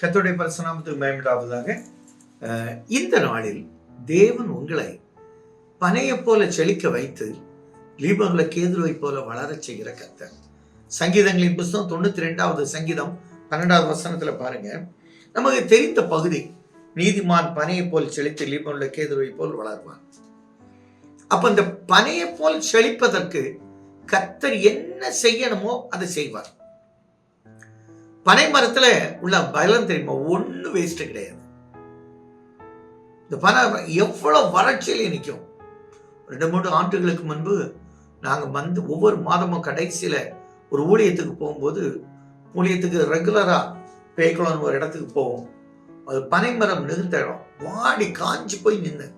கத்தோடைய பரிசுநாமத்துக்கு மேம்படாவதாக இந்த நாளில் தேவன் உங்களை பனையைப் போல செழிக்க வைத்து லீபங்களை கேதுருவை போல வளரச் செய்கிற கர்த்தர். சங்கீதங்களின் புஸ்தகம் தொண்ணூத்தி ரெண்டாவது சங்கீதம் பன்னெண்டாவது வசனத்துல பாருங்க. நமக்கு தெரிந்த பகுதி நீதிமான் பனையை போல் செழித்து லீபனுள்ள கேதுருவை போல் வளர்வான் அப்ப இந்த பனையைப் போல் செழிப்பதற்கு கத்தர் என்ன செய்யணுமோ அதை செய்வார். பனை மரத்துல உள்ள பலம் தெரியுமா? ஒன்றும் வேஸ்ட் கிடையாது. இந்த பனை மரம் எவ்வளவு வறட்சியில நிற்கும். ரெண்டு மூன்று ஆண்டுகளுக்கு முன்பு நாங்க வந்து ஒவ்வொரு மாதமும் கடைசியில ஒரு ஊழியத்துக்கு போகும்போது ஊழியத்துக்கு ரெகுலரா பேய்க்குளம்னு ஒரு இடத்துக்கு போவோம். அது பனைமரம் நிறுத்த இடம். வாடி காஞ்சி போய் நின்று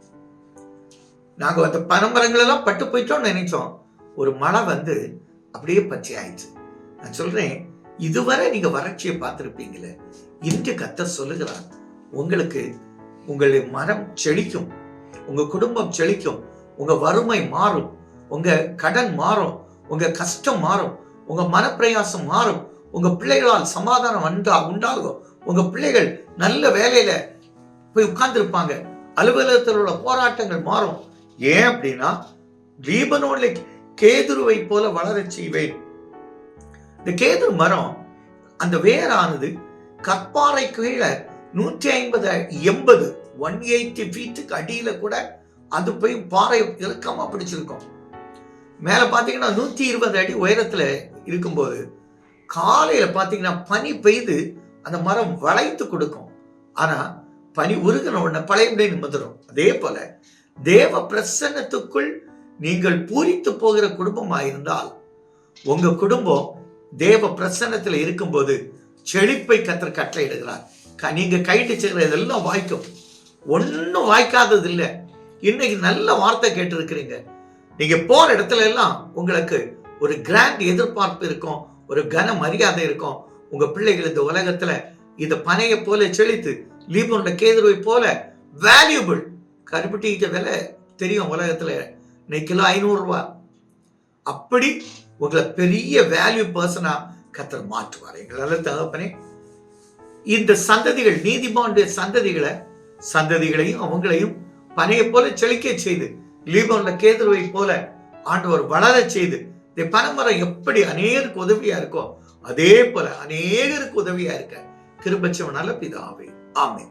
நாங்க அந்த பனைமரங்கள் எல்லாம் பட்டு போயிட்டோம்னு நினைச்சோம். ஒரு மழை வந்து அப்படியே பச்சை ஆயிடுச்சு நான் சொல்றேன் இதுவரை நீங்க வறட்சியை பார்த்துருப்பீங்களே இன்று கத்த சொல்லுகிறார் உங்களுக்கு உங்களுடைய மரம் செழிக்கும் உங்க குடும்பம் செழிக்கும் உங்க வறுமை மாறும் உங்க கடன் மாறும் உங்க கஷ்டம் மாறும் உங்க மனப்பிரயாசம் மாறும் உங்க பிள்ளைகளால் சமாதானம் உண்டா உண்டாகும் உங்க பிள்ளைகள் நல்ல வேலையில போய் உட்கார்ந்துருப்பாங்க அலுவலகத்தில் உள்ள போராட்டங்கள் மாறும். ஏன் அப்படின்னா லீபனோட கேதுருவை போல வளரச் செய்வேன். இந்த கேதுரு மரம் அந்த வேரானது கற்பாறை கீழே நூற்றி ஐம்பது எண்பது ஒன் எயிட்டி ஃபீட்டுக்கு அடியில் கூட அது போய் பாறை இறுக்கமாக பிடிச்சிருக்கும். மேலே பார்த்தீங்கன்னா நூற்றி இருபது அடி உயரத்தில் இருக்கும்போது காலையில் பார்த்தீங்கன்னா பனி பெய்து அந்த மரம் வளைத்து கொடுக்கும். ஆனால் பனி உருகின உடனே பழையபடி நிமிந்துடும் அதே போல தேவ பிரசன்னத்துக்குள் நீங்கள் பூரித்து போகிற குடும்பமாக இருந்தால் உங்கள் குடும்பம் தேவ பிரசன்னத்தில் இருக்கும்போது செழிப்பை கத்தர் கட்டளையிடுகிறார். க- நீங்க கைட்டு செய்கிற இதெல்லாம் வாய்க்கும். ஒன்றும் வாய்க்காதது இல்லை. இன்னைக்கு நல்ல வார்த்தை கேட்டிருக்கிறீங்க. நீங்க போற இடத்துல எல்லாம் உங்களுக்கு ஒரு கிராண்ட் எதிர்பார்ப்பு இருக்கும் ஒரு கன மரியாதை இருக்கும். உங்க பிள்ளைகள் இந்த உலகத்துல இந்த பனையை போல செழித்து லீபனோட கேதுருவை போல வேல்யூபிள் கருப்பட்டிக்கு விலை தெரியும் உலகத்துல. இன்னைக்கு கிலோ ஐநூறுரூவா அப்படி உங்களை பெரிய வேல்யூ பர்சனா கத்தர் மாற்றுவார். எங்களால தகப்பனே இந்த சந்ததிகள் நீதிமானுடைய சந்ததிகளை சந்ததிகளையும் அவங்களையும் பனையை போல செழிக்க செய்து லீபோன்ல கேதுருவை போல ஆண்டவர் வளர செய்து இந்த பனைமரம் எப்படி அநேகருக்கு உதவியா இருக்கோ அதே போல அநேகருக்கு உதவியா இருக்க கிருபச்சவனால பிதாவே. ஆமே